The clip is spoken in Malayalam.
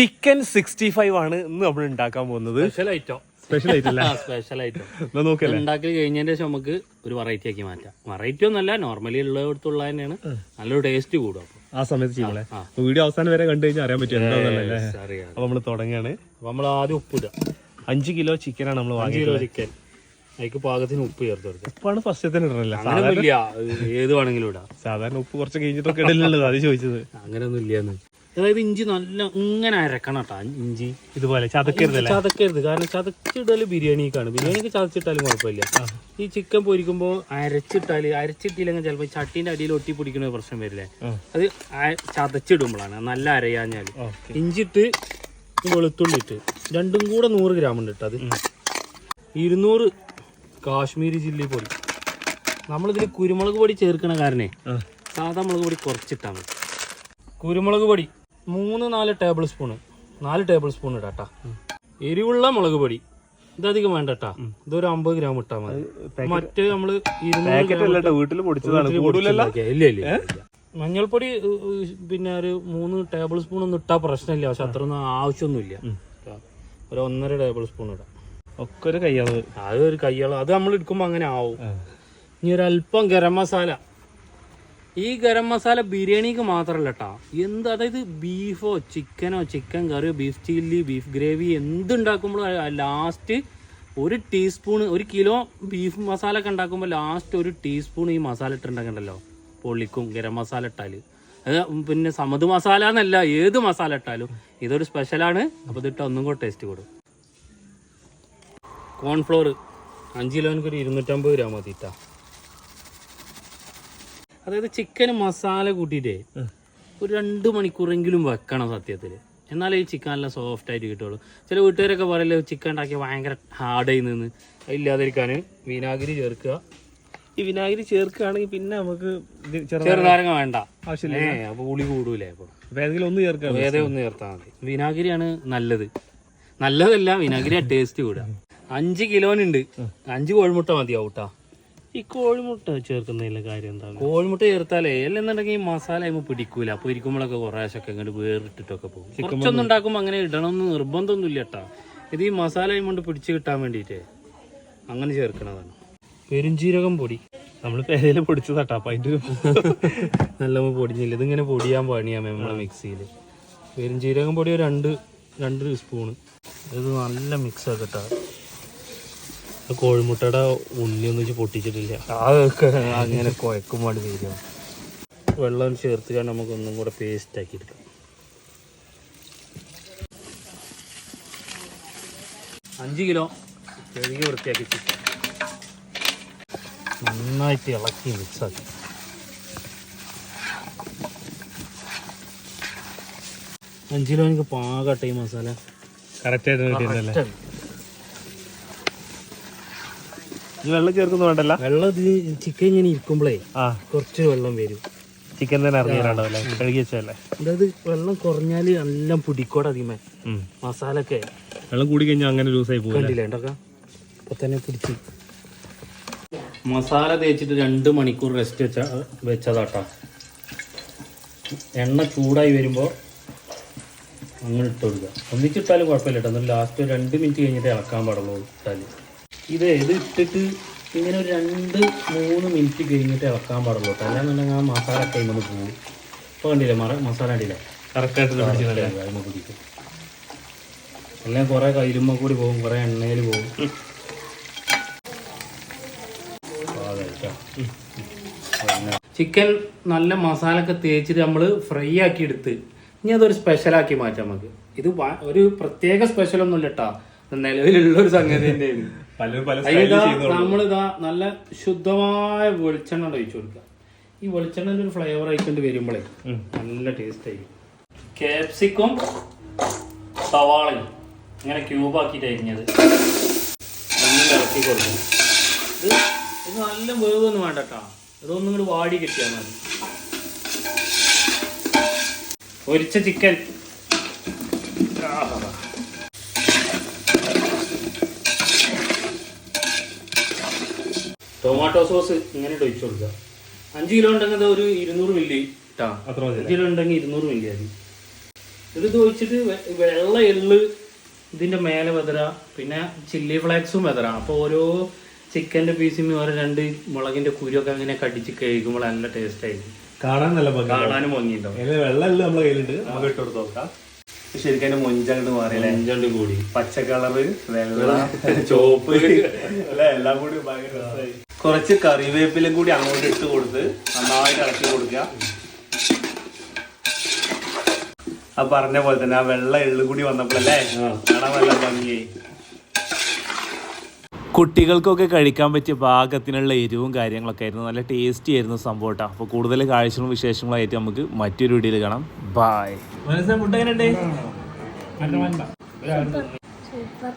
ചിക്കൻ സിക്സ്റ്റി ഫൈവ് ആണ് ഇന്ന് നമ്മൾ ഉണ്ടാക്കാൻ പോകുന്നത്. സ്പെഷ്യൽ ഐറ്റം സ്പെഷ്യൽ ഐറ്റം നോക്കല്ലേ ഉണ്ടാക്കി കഴിഞ്ഞതിന്റെ ശേഷം നമുക്ക് ഒരു വെറൈറ്റി ആക്കി മാറ്റാം. വെറൈറ്റി ഒന്നല്ല നോർമലി ഉള്ളിടത്തുള്ള തന്നെയാണ്. നല്ലൊരു ടേസ്റ്റ് കൂടും ആ സമയത്ത് വീഡിയോ അവസാനം വരെ കണ്ടു കഴിഞ്ഞാൽ അറിയാൻ പറ്റും എന്താണെന്നല്ലേ അപ്പൊ നമ്മൾ തുടങ്ങാണ്. അപ്പൊ നമ്മൾ ആദ്യം ഉപ്പിടുക അഞ്ച് കിലോ ചിക്കനാണ് നമ്മൾ അഞ്ച് വാങ്ങിയത് കിലോ ചിക്കൻ അതിക്ക് പാകത്തിന് ഉപ്പ് ചേർത്ത് കൊടുക്കുക. ഉപ്പാണ് ഫസ്റ്റ് തന്നെ ഇടണല്ലേ? അങ്ങനെയൊന്നുമില്ല ഏത് വേണമെങ്കിലും ഇടാം. സാധാരണ ഉപ്പ് കുറച്ച് കഴിഞ്ഞിട്ടൊക്കെ ഇടലുള്ളത് അത് ചോദിച്ചത്. അങ്ങനെയൊന്നും ഇല്ലാന്ന് അതായത് ഇഞ്ചി നല്ല ഇങ്ങനെ അരക്കണം കേട്ടോ ഇഞ്ചി ഇതുപോലെ ചതക്കരുത് ചതക്കരുത്. കാരണം ചതച്ചിടൽ ബിരിയാണിക്കാണ്. ബിരിയാണിക്ക് ചതച്ചിട്ടാലും കുഴപ്പമില്ല. ഈ ചിക്കൻ പൊരിക്കുമ്പോൾ അരച്ചിട്ടാൽ അരച്ചിട്ടില്ലെങ്കിൽ ചിലപ്പോൾ ചട്ടിന്റെ അടിയിൽ ഒട്ടി പിടിക്കുന്ന പ്രശ്നം വരില്ലേ? അത് ചതച്ചിടുമ്പോഴാണ് നല്ല അരയാഞ്ഞാൽ. ഓക്കെ. ഇഞ്ചിട്ട് വെളുത്തുള്ളി ഇട്ട് രണ്ടും കൂടെ നൂറ് ഗ്രാം ഉണ്ട് കേട്ടോ അത് ഇരുന്നൂറ് കാശ്മീരി ചില്ലി പൊടി. നമ്മളിതിൽ കുരുമുളക് പൊടി ചേർക്കണ കാരണേ സാധാ മുളക് പൊടി കുറച്ചിട്ടാണ് മതി. കുരുമുളക് പൊടി മൂന്ന് നാല് ടേബിൾ സ്പൂണ് നാല് ടേബിൾ സ്പൂൺ ഇടാട്ടാ എരിവുള്ള മുളക് പൊടി. ഇതധികം വേണ്ട കേട്ടാ ഇതൊരു അമ്പത് ഗ്രാം ഇട്ടാ മതി. മറ്റേ നമ്മൾ ഇല്ല. മഞ്ഞൾപ്പൊടി പിന്നെ ഒരു മൂന്ന് ടേബിൾ സ്പൂൺ ഒന്നും ഇട്ടാ പ്രശ്നമില്ല. പക്ഷെ അത്രയൊന്നും ആവശ്യമൊന്നുമില്ല. ട്ടാ. ഒരു ഒന്നര ടേബിൾ സ്പൂൺ ഇടാം. ഒക്കെ ഒരു കയ്യാളവ്. അത് ഒരു കയ്യോളം അത് നമ്മൾ എടുക്കുമ്പോൾ അങ്ങനെ ആവും. ഇനി ഒരു അല്പം ഗരം മസാല. ഈ ഗരം മസാല ബിരിയാണിക്ക് മാത്രമല്ല കേട്ടോ എന്ത് അതായത് ബീഫോ ചിക്കനോ ചിക്കൻ കറിയോ ബീഫ് ചില്ലി ബീഫ് ഗ്രേവി എന്തുണ്ടാക്കുമ്പോഴും ലാസ്റ്റ് ഒരു ടീസ്പൂൺ ഒരു കിലോ ബീഫ് മസാല ഒക്കെ ഉണ്ടാക്കുമ്പോൾ ലാസ്റ്റ് ഒരു ടീസ്പൂൺ ഈ മസാല ഇട്ടുണ്ടാക്കണ്ടല്ലോ പൊള്ളിക്കും ഗരം മസാല ഇട്ടാൽ പിന്നെ സമത് മസാല എന്നല്ല ഏത് മസാല ഇട്ടാലും. ഇതൊരു സ്പെഷ്യലാണ്. അപ്പോൾ ഇതിട്ട് ഒന്നും കൂടെ ടേസ്റ്റ് കൊടു. കോൺഫ്ലോർ അഞ്ച് കിലോ ഒരു ഇരുന്നൂറ്റമ്പത് രൂപ മതി ട്ടാ. അതായത് ചിക്കൻ മസാല കൂട്ടിയിട്ടേ ഒരു രണ്ട് മണിക്കൂറെങ്കിലും വെക്കണം സത്യത്തിൽ എന്നാലേ ഈ ചിക്കൻ നല്ല സോഫ്റ്റ് ആയിട്ട് കിട്ടുള്ളൂ. ചില വീട്ടുകാരൊക്കെ പറയല്ലോ ചിക്കൻ ഉണ്ടാക്കി ഭയങ്കര ഹാർഡായി നിന്ന് ഇല്ലാതിരിക്കാൻ വിനാഗിരി ചേർക്കുക. ഈ വിനാഗിരി ചേർക്കുകയാണെങ്കിൽ പിന്നെ നമുക്ക് ചെറുനാരങ്ങ വേണ്ട. ആവശ്യമില്ല. ഉളി പുളി കൂടൂലേ അപ്പോൾ അപ്പൊ ഏതെങ്കിലും ഒന്ന് ചേർക്കാം വേറെ ഒന്ന് ചേർത്താൽ മതി. വിനാഗിരിയാണ് നല്ലത്. നല്ലതല്ല വിനാഗിരി ടേസ്റ്റ് കൂടുക അഞ്ച് കിലോനുണ്ട്. അഞ്ച് കോഴിമുട്ട മതിയാവും കേട്ടാ ഈ കോഴിമുട്ട ചേർക്കുന്നതിലെ കാര്യം എന്താ കോഴിമുട്ട ചേർത്താലേ അല്ലെന്നുണ്ടെങ്കിൽ ഈ മസാല ആകുമ്പോൾ പിടിക്കൂല. അപ്പൊ ഇരിക്കുമ്പോഴൊക്കെ കുറേശ്ശൊക്കെ ഇങ്ങോട്ട് വേറിട്ടിട്ടൊക്കെ പോകും. കുറച്ചൊന്നും ഉണ്ടാക്കുമ്പോൾ അങ്ങനെ ഇടണമെന്ന് നിർബന്ധമൊന്നുമില്ല കേട്ടാ. ഇത് ഈ മസാല കൊണ്ട് പിടിച്ച് കിട്ടാൻ വേണ്ടിയിട്ടേ അങ്ങനെ ചേർക്കണതാണ്. പെരുംജീരകം പൊടി. നമ്മൾ പേരയിൽ പൊടിച്ചതാട്ടാ അപ്പൊ അതിന്റെ ഒരു നല്ല പൊടിഞ്ഞില്ല. ഇതിങ്ങനെ പൊടിയാൻ പണിയാ നമ്മളെ മിക്സിയിൽ പെരുംജീരകം പൊടി ഒരു രണ്ട് രണ്ട് സ്പൂണ് ഇത് നല്ല മിക്സ് ആക്കട്ടാ. കോഴിമുട്ടയുടെ ഉണ്ണി ഒന്നും വെച്ച് പൊട്ടിച്ചിട്ടില്ല അതൊക്കെ അങ്ങനെ കുഴക്കും വേണ്ടി വരിക വെള്ളം ചേർത്ത് കാരണം നമുക്ക് ഒന്നും കൂടെ പേസ്റ്റ് ആക്കി എടുക്കാം. അഞ്ച് കിലോ കഴുകി വൃത്തിയാക്കി ചിക്കൻ നന്നായിട്ട് ഇളക്കി മിക്സ് ആക്കി. അഞ്ച് കിലോ എനിക്ക് പാകട്ടെ ഈ മസാല? കറക്റ്റ് ആയിട്ട് കിട്ടിയിരുന്നല്ലേ Correct ആണ്. ഈ വെള്ളം ചേർക്കുന്നു വേണ്ടല്ല? വെള്ളം ഇത് ചിക്കൻ ഇങ്ങനെ ഇരിക്കുമ്പോഴേ ആ. കുറച്ച് വെള്ളം വരും. ചിക്കൻ തന്നെ ഇറങ്ങിയിട്ടുണ്ടാവല്ലേ കഴുകി വെച്ചല്ലേ അതായത് വെള്ളം കുറഞ്ഞാൽ എല്ലാം പിടിക്കോടെ അതിമേ. മസാല ഒക്കെ വെള്ളം കൂടി കഴിഞ്ഞാൽ അങ്ങനെ ലൂസായി പോകും കണ്ടില്ലേ? ഉണ്ടാക്കാം ഇപ്പൊ തന്നെ പിടിച്ച്. മസാല തേച്ചിട്ട് രണ്ട് മണിക്കൂർ റെസ്റ്റ് വെച്ച വെച്ചതാട്ടാ. എണ്ണ ചൂടായി വരുമ്പോൾ അങ്ങനെ ഇട്ട് കൊടുക്കുക. ഒന്നിച്ചിട്ടാലും കുഴപ്പമില്ല കേട്ടോ. എന്നാൽ ലാസ്റ്റ് രണ്ട് മിനിറ്റ് കഴിഞ്ഞിട്ട് ഇളക്കാൻ പാടുള്ളൂ ഇട്ടാൽ ഇത് ഇത് ഇട്ടിട്ട് ഇങ്ങനെ ഒരു രണ്ട് മൂന്ന് മിനിറ്റ് കഴിഞ്ഞിട്ട് ഇളക്കാൻ പാടുള്ളൂ അല്ലാന്നുണ്ടെങ്കിൽ ആ മസാല ഒക്കെ ഇങ്ങനെ പോകും ഇപ്പോൾ കണ്ടില്ലേ? മറ മസാല അടിയില്ല കറക്റ്റായിട്ട് പിടിക്കും എല്ലാം കുറെ കയ്യിലുമ്മ കൂടി പോകും കുറെ എണ്ണയിൽ പോകും. ചിക്കൻ നല്ല മസാല ഒക്കെ തേച്ചിട്ട് നമ്മൾ ഫ്രൈ ആക്കി എടുത്ത് ഇനി അതൊരു സ്പെഷ്യലാക്കി മാറ്റാം നമുക്ക്. ഇത് ഒരു പ്രത്യേക സ്പെഷ്യൽ ഒന്നും ഇല്ല കേട്ടാ നിലവിലുള്ള ഒരു സംഗതി തന്നെയാണ്. പലരും പല അതിലിതാ നമ്മളിതാ നല്ല ശുദ്ധമായ വെളിച്ചെണ്ണ ഒഴിച്ചു കൊടുക്കുക. ഈ വെളിച്ചെണ്ണ ഒരു ഫ്ലേവർ ആയിക്കൊണ്ട് വരുമ്പോഴേ നല്ല ടേസ്റ്റ് ആയിരിക്കും. കേപ്സിക്കും സവാളയും. ഇങ്ങനെ ക്യൂബ് ആക്കിയിട്ട് അരിഞ്ഞത്. ഇറക്കി കൊടുക്കും ഇത് ഇത് നല്ല വേവൊന്നും വേണ്ട കേട്ടോ ഇതൊന്നും കൂടി വാടി കിട്ടിയാൽ മതി. പൊരിച്ച ചിക്കൻ ടൊമാറ്റോ സോസ് ഇങ്ങനെ ഒഴിച്ചു കൊടുക്കുക. അഞ്ച് കിലോ ഉണ്ടെങ്കിൽ അത് ഒരു ഇരുന്നൂറ് മില്ലി. അത്ര അഞ്ച് കിലോ ഉണ്ടെങ്കിൽ ഇരുന്നൂറ് മില്ലി മതി ഇത് ഒഴിച്ചിട്ട് വെള്ള എള്ള് ഇതിന്റെ മേലെ വെതറ പിന്നെ ചില്ലി ഫ്ലേക്സും വെതറ. അപ്പോൾ ഓരോ ചിക്കന്റെ പീസും ഓരോ രണ്ട് മുളകിന്റെ കുരുവൊക്കെ അങ്ങനെ കടിച്ച് കഴിക്കുമ്പോൾ നല്ല ടേസ്റ്റ് ആയിരിക്കും. കാണാൻ നല്ല കാണാനും ഭംഗിയുണ്ടാവും വെള്ളമല്ല നമ്മളെ കയ്യിലുണ്ട്. നമുക്ക് ഇട്ട് കൊടുത്ത് നോക്കാം. ശരിക്കും അതിന്റെ മൊഞ്ചങ്ങോട്ട് മാറിയല്ലേ അഞ്ചണ്ട് കൂടി. പച്ച കളറ് വെള്ള ചോപ്പ് അല്ലെ? എല്ലാം കൂടി ഭയങ്കര രസമായി. കുറച്ച് കറിവേപ്പിലും കൂടി അങ്ങോട്ട് ഇട്ട് കൊടുത്ത് നന്നായിട്ട് ഇളക്കി കൊടുക്കുക. ആ പറഞ്ഞ പോലെ തന്നെ ആ വെള്ള എള്ളു കൂടി വന്നപ്പോഴല്ലേ? കാണാൻ നല്ല ഭംഗിയായി കുട്ടികൾക്കൊക്കെ കഴിക്കാൻ പറ്റിയ പാകത്തിനുള്ള എരിവും കാര്യങ്ങളൊക്കെ ആയിരുന്നു. നല്ല ടേസ്റ്റി ആയിരുന്നു സംഭവം കേട്ടോ അപ്പോൾ കൂടുതൽ കാഴ്ചകളും വിശേഷങ്ങളായിട്ട് നമുക്ക് മറ്റൊരു വീഡിയോയിൽ കാണാം. Bye super.